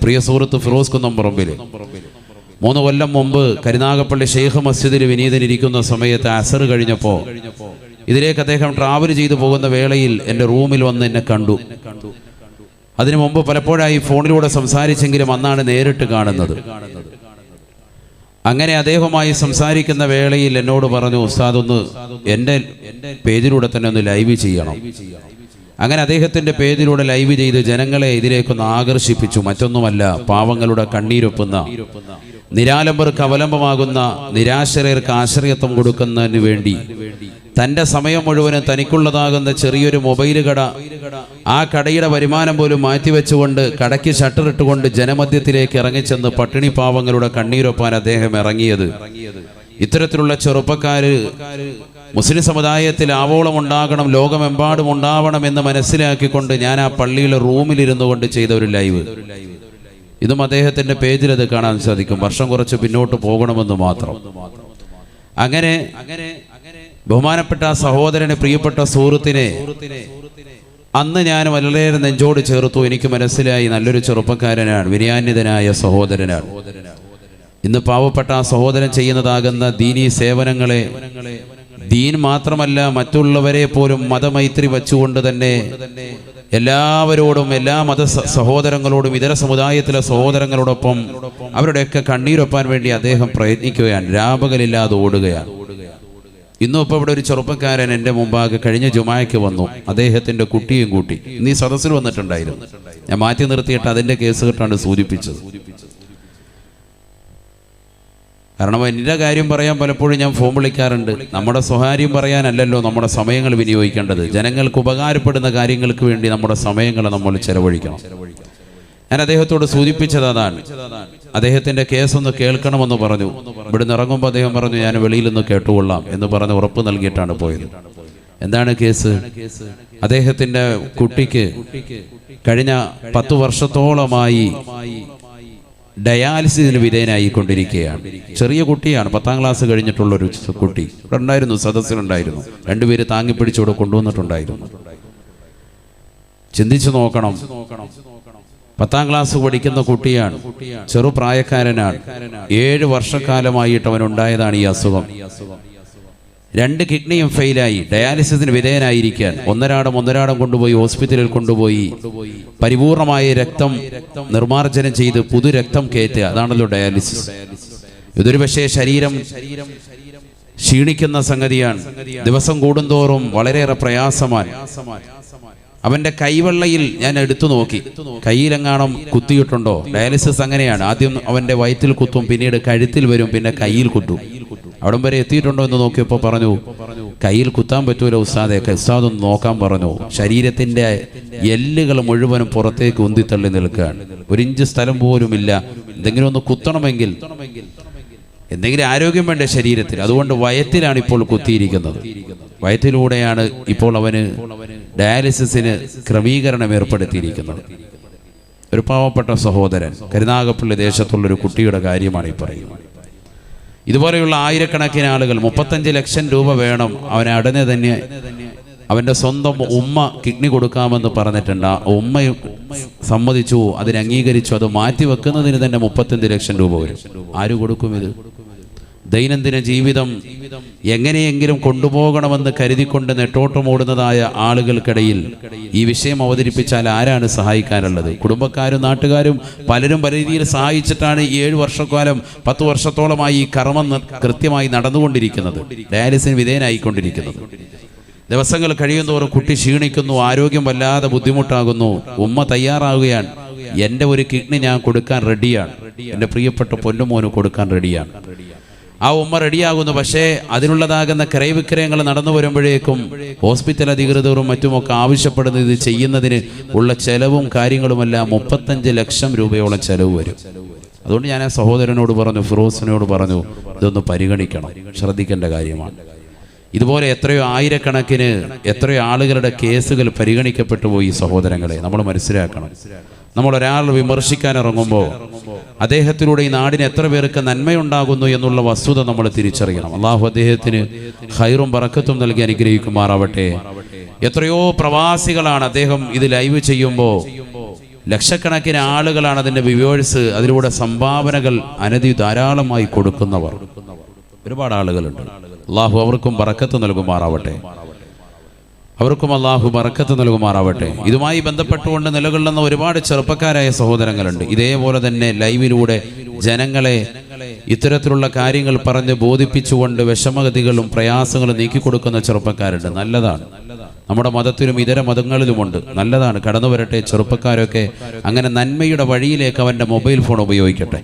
പ്രിയ സുഹൃത്ത് ഫിറോസ് കുന്നംപറമ്പിൽ മൂന്ന് കൊല്ലം മുമ്പ് കരുനാഗപ്പള്ളി ഷെയ്ഖ് മസ്ജിദിൽ വിനീതനിരിക്കുന്ന സമയത്ത് അസർ കഴിഞ്ഞപ്പോൾ ഇതിലേക്ക് അദ്ദേഹം ട്രാവൽ ചെയ്തു പോകുന്ന വേളയിൽ എന്റെ റൂമിൽ വന്ന് എന്നെ കണ്ടു. അതിനു മുമ്പ് പലപ്പോഴായി ഫോണിലൂടെ സംസാരിച്ചെങ്കിലും അന്നാണ് നേരിട്ട് കാണുന്നത്. അങ്ങനെ അദ്ദേഹവുമായി സംസാരിക്കുന്ന വേളയിൽ എന്നോട് പറഞ്ഞു ഉസ്താദ് ഒന്ന് എന്റെ പേജിലൂടെ തന്നെ ഒന്ന് ലൈവ് ചെയ്യണം. അങ്ങനെ അദ്ദേഹത്തിന്റെ പേജിലൂടെ ലൈവ് ചെയ്ത് ജനങ്ങളെ ഇതിലേക്കൊന്ന് ആകർഷിപ്പിച്ചു. മറ്റൊന്നുമല്ല പാവങ്ങളുടെ കണ്ണീരൊപ്പുന്ന നിരാലംബർക്ക് അവലംബമാകുന്ന നിരാശ്രയർക്ക് ആശ്രയത്വം കൊടുക്കുന്നതിന് വേണ്ടി തന്റെ സമയം മുഴുവനും തനിക്കുള്ളതാകുന്ന ചെറിയൊരു മൊബൈൽ കട ആ കടയുടെ വരുമാനം പോലും മാറ്റിവെച്ചുകൊണ്ട് കടയ്ക്ക് ഷട്ടറിട്ടുകൊണ്ട് ജനമധ്യത്തിലേക്ക് ഇറങ്ങിച്ചെന്ന് പട്ടിണി പാവങ്ങളുടെ കണ്ണീരൊപ്പാൻ അദ്ദേഹം ഇറങ്ങിയത്. ഇത്തരത്തിലുള്ള ചെറുപ്പക്കാര് മുസ്ലിം സമുദായത്തിൽ ആവോളം ഉണ്ടാകണം ലോകമെമ്പാടും ഉണ്ടാവണം എന്ന് മനസ്സിലാക്കിക്കൊണ്ട് ഞാൻ ആ പള്ളിയിലെ റൂമിലിരുന്നു കൊണ്ട് ചെയ്ത ഒരു ലൈവ്. ഇതും അദ്ദേഹത്തിന്റെ പേജിൽ അത് കാണാൻ സാധിക്കും. വർഷം കുറച്ച് പിന്നോട്ട് പോകണമെന്ന് മാത്രം. അങ്ങനെ ബഹുമാനപ്പെട്ട ആ സഹോദരനെ പ്രിയപ്പെട്ട സുഹൃത്തിനെ അന്ന് ഞാൻ വളരെ നെഞ്ചോട് ചേർത്തു. എനിക്ക് മനസ്സിലായി നല്ലൊരു ചെറുപ്പക്കാരനാണ് വിനയാന്യതനായ സഹോദരനാണ്. ഇന്ന് പാവപ്പെട്ട ആ സഹോദരൻ ചെയ്യുന്നതാകുന്ന ദീനീ സേവനങ്ങളെ ദീൻ മാത്രമല്ല മറ്റുള്ളവരെ പോലും മതമൈത്രി വച്ചുകൊണ്ട് തന്നെ എല്ലാവരോടും എല്ലാ മത സഹോദരങ്ങളോടും ഇതര സമുദായത്തിലെ സഹോദരങ്ങളോടൊപ്പം അവരുടെയൊക്കെ കണ്ണീരൊപ്പാൻ വേണ്ടി അദ്ദേഹം പ്രയത്നിക്കുകയാണ്. രാപകലില്ലാതെ ഓടുകയാണ്. ഇന്നും ഇപ്പോൾ ഇവിടെ ഒരു ചെറുപ്പക്കാരൻ എന്റെ മുമ്പാകെ കഴിഞ്ഞ ജുമായ്ക്ക് വന്നു. അദ്ദേഹത്തിന്റെ കുട്ടിയും കൂട്ടി. ഈ സദസ്സിൽ വന്നിട്ടുണ്ടായിരുന്നു. ഞാൻ മാറ്റി നിർത്തിയിട്ട് അതിന്റെ കേസ് കെട്ടാണ് സൂചിപ്പിച്ചത്. കാരണം എന്റെ കാര്യം പറയാൻ പലപ്പോഴും ഞാൻ ഫോൺ വിളിക്കാറുണ്ട്. നമ്മുടെ സ്വകാര്യം പറയാനല്ലല്ലോ നമ്മുടെ സമയങ്ങൾ വിനിയോഗിക്കേണ്ടത്. ജനങ്ങൾക്ക് ഉപകാരപ്പെടുന്ന കാര്യങ്ങൾക്ക് വേണ്ടി നമ്മുടെ സമയങ്ങൾ നമ്മൾ ചെലവഴിക്കണം. ഞാൻ അദ്ദേഹത്തോട് സൂചിപ്പിച്ചത് അതാണ്. അദ്ദേഹത്തിന്റെ കേസൊന്ന് കേൾക്കണമെന്ന് പറഞ്ഞു. ഇവിടുന്ന് ഇറങ്ങുമ്പോൾ അദ്ദേഹം പറഞ്ഞു ഞാൻ വെളിയിൽ നിന്ന് കേട്ടുകൊള്ളാം എന്ന് പറഞ്ഞ് ഉറപ്പ് നൽകിയിട്ടാണ് പോയത്. എന്താണ് കേസ്? അദ്ദേഹത്തിന്റെ കുട്ടിക്ക് കഴിഞ്ഞ പത്തു വർഷത്തോളമായി ഡയാലിസിസിന് വിധേയനായിക്കൊണ്ടിരിക്കുകയാണ്. ചെറിയ കുട്ടിയാണ് പത്താം ക്ലാസ് കഴിഞ്ഞിട്ടുള്ള ഒരു കുട്ടി. ഉണ്ടായിരുന്നു സദസ്സിലുണ്ടായിരുന്നു. രണ്ടുപേര് താങ്ങിപ്പിടിച്ചോടെ കൊണ്ടുവന്നിട്ടുണ്ടായിരുന്നു. ചിന്തിച്ചു നോക്കണം. പത്താം ക്ലാസ് പഠിക്കുന്ന കുട്ടിയാണ് ചെറുപ്രായക്കാരനാണ്. ഏഴ് വർഷക്കാലമായിട്ട് അവനുണ്ടായതാണ് ഈ അസുഖം. രണ്ട് കിഡ്നിയും ഫെയിലായി ഡയാലിസിസിന് വിധേയനായിരിക്കാൻ. ഒന്നരാടം ഒന്നരാടം കൊണ്ടുപോയി ഹോസ്പിറ്റലിൽ കൊണ്ടുപോയി. പരിപൂർണമായ രക്തം നിർമ്മാർജനം ചെയ്ത് പുതു രക്തം കയറ്റുക. അതാണല്ലോ ഡയാലിസിസ്. ഇതൊരു പക്ഷേ ശരീരം ക്ഷീണിക്കുന്ന സംഗതിയാണ്. ദിവസം കൂടുന്തോറും വളരെയേറെ പ്രയാസമാണ്. അവന്റെ കൈവെള്ളയിൽ ഞാൻ എടുത്തു നോക്കി. കയ്യിലെങ്ങാണം കുത്തിയിട്ടുണ്ടോ? ഡയാലിസിസ് അങ്ങനെയാണ്. ആദ്യം അവന്റെ വയറ്റിൽ കുത്തും പിന്നീട് കഴുത്തിൽ വരും പിന്നെ കയ്യിൽ കുത്തും. അവിടം വരെ എത്തിയിട്ടുണ്ടോ എന്ന് നോക്കിയപ്പോൾ പറഞ്ഞു കയ്യിൽ കുത്താൻ പറ്റൂല ഉസ്താദെ. ഉസ്താദ് ഒന്ന് നോക്കാൻ പറഞ്ഞു. ശരീരത്തിന്റെ എല്ലുകൾ മുഴുവനും പുറത്തേക്ക് ഉന്തിത്തള്ളി നിൽക്കുകയാണ്. ഒരു ഇഞ്ച് സ്ഥലം പോലും ഇല്ല. എന്തെങ്കിലും ഒന്ന് കുത്തണമെങ്കിൽ എന്തെങ്കിലും ആരോഗ്യം വേണ്ട ശരീരത്തിൽ? അതുകൊണ്ട് വയറ്റിലാണ് ഇപ്പോൾ കുത്തിയിരിക്കുന്നത്. വയറ്റിലൂടെയാണ് ഇപ്പോൾ അവന് ഡയാലിസിസിന് ക്രമീകരണം ഏർപ്പെടുത്തിയിരിക്കുന്നത് ഒരു പാവപ്പെട്ട സഹോദരൻ കരുനാഗപ്പള്ളി ദേശത്തുള്ള ഒരു കുട്ടിയുടെ കാര്യമാണ് ഈ പറയുന്നത്. ഇതുപോലെയുള്ള ആയിരക്കണക്കിന് ആളുകൾ മുപ്പത്തഞ്ച് ലക്ഷം രൂപ വേണം അവനെ അടനെ തന്നെ അവന്റെ സ്വന്തം ഉമ്മ കിഡ്നി കൊടുക്കാമെന്ന് പറഞ്ഞിട്ടുണ്ട്. ആ ഉമ്മയും സമ്മതിച്ചു അതിനെ അംഗീകരിച്ചു അത് മാറ്റി വെക്കുന്നതിന് തന്നെ മുപ്പത്തഞ്ച് ലക്ഷം രൂപ വരും. ആര് കൊടുക്കും ഇത്? ദൈനംദിന ജീവിതം എങ്ങനെയെങ്കിലും കൊണ്ടുപോകണമെന്ന് കരുതിക്കൊണ്ട് നെട്ടോട്ടമോടുന്നതായ ആളുകൾക്കിടയിൽ ഈ വിഷയം അവതരിപ്പിച്ചാൽ ആരാണ് സഹായിക്കാനുള്ളത്? കുടുംബക്കാരും നാട്ടുകാരും പലരും പല രീതിയിൽ സഹായിച്ചിട്ടാണ് ഈ ഏഴ് വർഷക്കാലം പത്ത് വർഷത്തോളമായി ഈ കർമ്മം കൃത്യമായി നടന്നുകൊണ്ടിരിക്കുന്നത്. ഡയാലിസിന് വിധേയനായിക്കൊണ്ടിരിക്കുന്നത്. ദിവസങ്ങൾ കഴിയുന്തോറും കുട്ടി ക്ഷീണിക്കുന്നു ആരോഗ്യം വല്ലാതെ ബുദ്ധിമുട്ടാകുന്നു ഉമ്മ തയ്യാറാകുകയാണ് എന്റെ ഒരു കിഡ്നി ഞാൻ കൊടുക്കാൻ റെഡിയാണ്. എന്റെ പ്രിയപ്പെട്ട പൊന്നുമോന് കൊടുക്കാൻ റെഡിയാണ്. ആ ഉമ്മ റെഡിയാകുന്നു. പക്ഷേ അതിനുള്ളതാകുന്ന ക്രയവിക്രയങ്ങൾ നടന്നു വരുമ്പോഴേക്കും ഹോസ്പിറ്റൽ അധികൃതരും മറ്റുമൊക്കെ ആവശ്യപ്പെടുന്നത് ഇത് ചെയ്യുന്നതിന് ഉള്ള ചെലവും കാര്യങ്ങളുമെല്ലാം മുപ്പത്തഞ്ച് ലക്ഷം രൂപയോളം ചെലവ് വരും. അതുകൊണ്ട് ഞാൻ ആ സഹോദരനോട് പറഞ്ഞു ഫിറോസിനോട് പറഞ്ഞു ഇതൊന്ന് പരിഗണിക്കണം. ശ്രദ്ധിക്കേണ്ട കാര്യമാണ്. ഇതുപോലെ എത്രയോ ആയിരക്കണക്കിന് എത്രയോ ആളുകളുടെ കേസുകൾ പരിഗണിക്കപ്പെട്ടു പോയി സഹോദരങ്ങളെ. നമ്മൾ മനസ്സിലാക്കണം. നമ്മൾ ഒരാൾ വിമർശിക്കാൻ ഇറങ്ങുമ്പോൾ അദ്ദേഹത്തിലൂടെ ഈ നാടിന് എത്ര പേർക്ക് നന്മയുണ്ടാകുന്നു എന്നുള്ള വസ്തുത നമ്മൾ തിരിച്ചറിയണം. അള്ളാഹു അദ്ദേഹത്തിന് ഹൈറും പറക്കത്തും നൽകി അനുഗ്രഹിക്കുമാറാവട്ടെ. എത്രയോ പ്രവാസികളാണ് അദ്ദേഹം ഇത് ലൈവ് ചെയ്യുമ്പോൾ ലക്ഷക്കണക്കിന് ആളുകളാണ് അതിന്റെ വിവേഴ്സ് അതിലൂടെ സംഭാവനകൾ അനധി ധാരാളമായി കൊടുക്കുന്നവർ. ഒരുപാട് ആളുകളുണ്ട്. അള്ളാഹു അവർക്കും പറക്കത്ത് നൽകുമാറാവട്ടെ. അവർക്കും അള്ളാഹു ബറക്കത്ത് നൽകുമാറാവട്ടെ. ഇതുമായി ബന്ധപ്പെട്ടുകൊണ്ട് നിലകൊള്ളുന്ന ഒരുപാട് ചെറുപ്പക്കാരായ സഹോദരങ്ങളുണ്ട്. ഇതേപോലെ തന്നെ ലൈവിലൂടെ ജനങ്ങളെ ഇത്തരത്തിലുള്ള കാര്യങ്ങൾ പറഞ്ഞ് ബോധിപ്പിച്ചുകൊണ്ട് വിഷമഗതികളും പ്രയാസങ്ങളും നീക്കിക്കൊടുക്കുന്ന ചെറുപ്പക്കാരുണ്ട്. നല്ലതാണ്. നമ്മുടെ മതത്തിലും ഇതര മതങ്ങളിലുമുണ്ട്. നല്ലതാണ്. കടന്നു വരട്ടെ ചെറുപ്പക്കാരൊക്കെ. അങ്ങനെ നന്മയുടെ വഴിയിലേക്ക് അവന്റെ മൊബൈൽ ഫോൺ ഉപയോഗിക്കട്ടെ.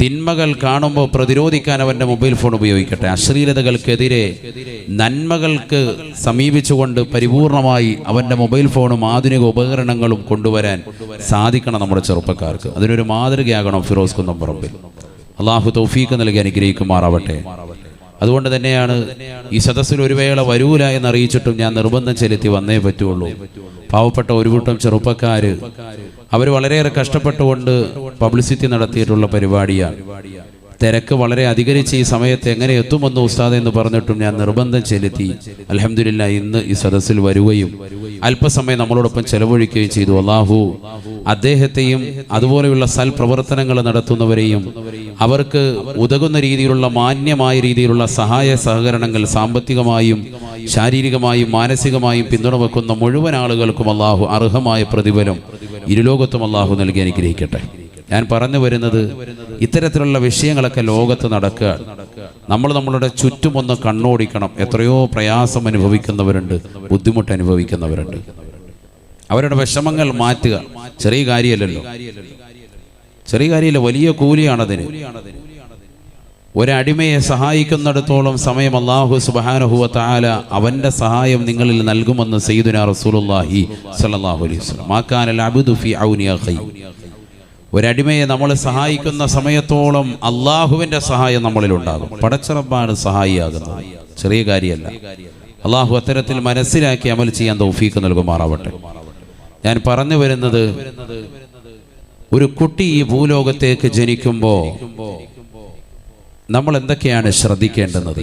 തിന്മകൾ കാണുമ്പോൾ പ്രതിരോധിക്കാൻ അവന്റെ മൊബൈൽ ഫോൺ ഉപയോഗിക്കട്ടെ. അശ്ലീലതകൾക്കെതിരെ നന്മകൾക്ക് സമീപിച്ചുകൊണ്ട് പരിപൂർണമായി അവന്റെ മൊബൈൽ ഫോണും ആധുനിക ഉപകരണങ്ങളും കൊണ്ടുവരാൻ സാധിക്കണം നമ്മുടെ ചെറുപ്പക്കാർക്ക്. അതിനൊരു മാതൃകയാകണം ഫിറോസ് കുന്നംപറമ്പിൽ അള്ളാഹു തൗഫീഖ് നൽകി അനുഗ്രഹിക്കുമാറാവട്ടെ. അതുകൊണ്ട് തന്നെയാണ് ഈ സദസ്സിൽ ഒരു വേള വരൂല എന്നറിയിച്ചിട്ടും ഞാൻ നിർബന്ധം ചെലുത്തി വന്നേ പറ്റുള്ളൂ. പാവപ്പെട്ട ഒരു കൂട്ടം ചെറുപ്പക്കാര് അവർ വളരെയേറെ കഷ്ടപ്പെട്ടുകൊണ്ട് പബ്ലിസിറ്റി നടത്തിയിട്ടുള്ള പരിപാടിയാണ്. തിരക്ക് വളരെ അധികരിച്ച് ഈ സമയത്ത് എങ്ങനെ എത്തുമെന്ന് ഉസ്താദ് എന്ന് പറഞ്ഞിട്ടും ഞാൻ നിർബന്ധം ചെലുത്തി. അലഹമില്ല ഇന്ന് ഈ സദസ്സിൽ വരികയും അല്പസമയം നമ്മളോടൊപ്പം ചെലവഴിക്കുകയും ചെയ്തു. അള്ളാഹു അദ്ദേഹത്തെയും അതുപോലെയുള്ള സൽപ്രവർത്തനങ്ങൾ നടത്തുന്നവരെയും അവർക്ക് ഉതകുന്ന രീതിയിലുള്ള മാന്യമായ രീതിയിലുള്ള സഹായ സഹകരണങ്ങൾ സാമ്പത്തികമായും ശാരീരികമായും മാനസികമായും പിന്തുണ വെക്കുന്ന മുഴുവൻ ആളുകൾക്കും അള്ളാഹു അർഹമായ പ്രതിഫലം ഇരുലോകത്തും അള്ളാഹു നൽകി അനുഗ്രഹിക്കട്ടെ. ഞാൻ പറഞ്ഞു വരുന്നത് ഇത്തരത്തിലുള്ള വിഷയങ്ങളൊക്കെ ലോകത്ത് നടക്കുക. നമ്മൾ നമ്മളുടെ ചുറ്റുമൊന്ന് കണ്ണോടിക്കണം. എത്രയോ പ്രയാസം അനുഭവിക്കുന്നവരുണ്ട് ബുദ്ധിമുട്ട് അനുഭവിക്കുന്നവരുണ്ട്. അവരുടെ വിഷമങ്ങൾ മാറ്റുക. ചെറിയ കാര്യമല്ലല്ലോ. ചെറിയ കാര്യമില്ല വലിയ കൂലിയാണതിന്. ഒരടിമയെ സഹായിക്കുന്നിടത്തോളം സമയം അള്ളാഹു സുബാനഹുവ താല അവന്റെ സഹായം നിങ്ങളിൽ നൽകുമെന്ന് സയ്യിദുന റസൂലുള്ളാഹി സ്വല്ലല്ലാഹു അലൈഹി വസല്ലം. ഒരടിമയെ നമ്മൾ സഹായിക്കുന്ന സമയത്തോളം അള്ളാഹുവിന്റെ സഹായം നമ്മളിൽ ഉണ്ടാകും. പടച്ചറബാണ് സഹായിയാകുന്നത്. ചെറിയ കാര്യമല്ല. അള്ളാഹു അത്തരത്തിൽ മനസ്സിലാക്കി അമൽ ചെയ്യാൻ തൗഫീക്ക് നൽകുമാറാവട്ടെ. ഞാൻ പറഞ്ഞു വരുന്നത് ഒരു കുട്ടി ഈ ഭൂലോകത്തേക്ക് ജനിക്കുമ്പോൾ നമ്മൾ എന്തൊക്കെയാണ് ശ്രദ്ധിക്കേണ്ടുന്നത്?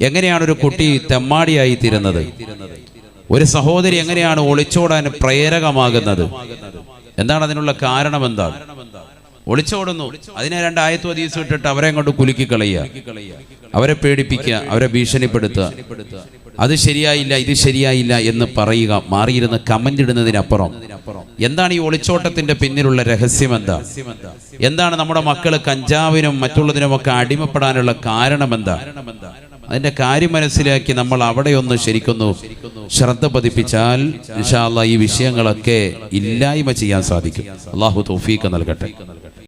എങ്ങനെയാണ് ഒരു കുട്ടി തെമ്മാടിയായി തീരുന്നത്? ഒരു സഹോദരി എങ്ങനെയാണ് ഒളിച്ചോടാൻ പ്രേരകമാകുന്നത്? എന്താണ് അതിനുള്ള കാരണം എന്താണ് ഒളിച്ചോടുന്നു. അതിനെ രണ്ട് ആയത്തു അതീസ് ഇട്ടിട്ട് അവരെ അങ്ങോട്ട് കുലുക്കി കളയുക അവരെ പേടിപ്പിക്കുക അവരെ ഭീഷണിപ്പെടുത്തുക. അത് ശരിയായില്ല ഇത് ശരിയായില്ല എന്ന് പറയുക മാറിയിരുന്ന് കമന്റ് ഇടുന്നതിനപ്പുറം. എന്താണ് ഈ ഒളിച്ചോട്ടത്തിന്റെ പിന്നിലുള്ള രഹസ്യം എന്താ എന്താണ് നമ്മുടെ മക്കൾ കഞ്ചാവിനും മറ്റുള്ളതിനുമൊക്കെ അടിമപ്പെടാനുള്ള കാരണം എന്താ അതിന്റെ കാര്യം മനസ്സിലാക്കി നമ്മൾ അവിടെ ഒന്ന് ശരിക്കുന്നു. ശ്രദ്ധ പതിപ്പിച്ചാൽ ഈ വിഷയങ്ങളൊക്കെ ഇല്ലായ്മ ചെയ്യാൻ സാധിക്കും. അള്ളാഹു തൗഫീഖ് നൽകട്ടെ.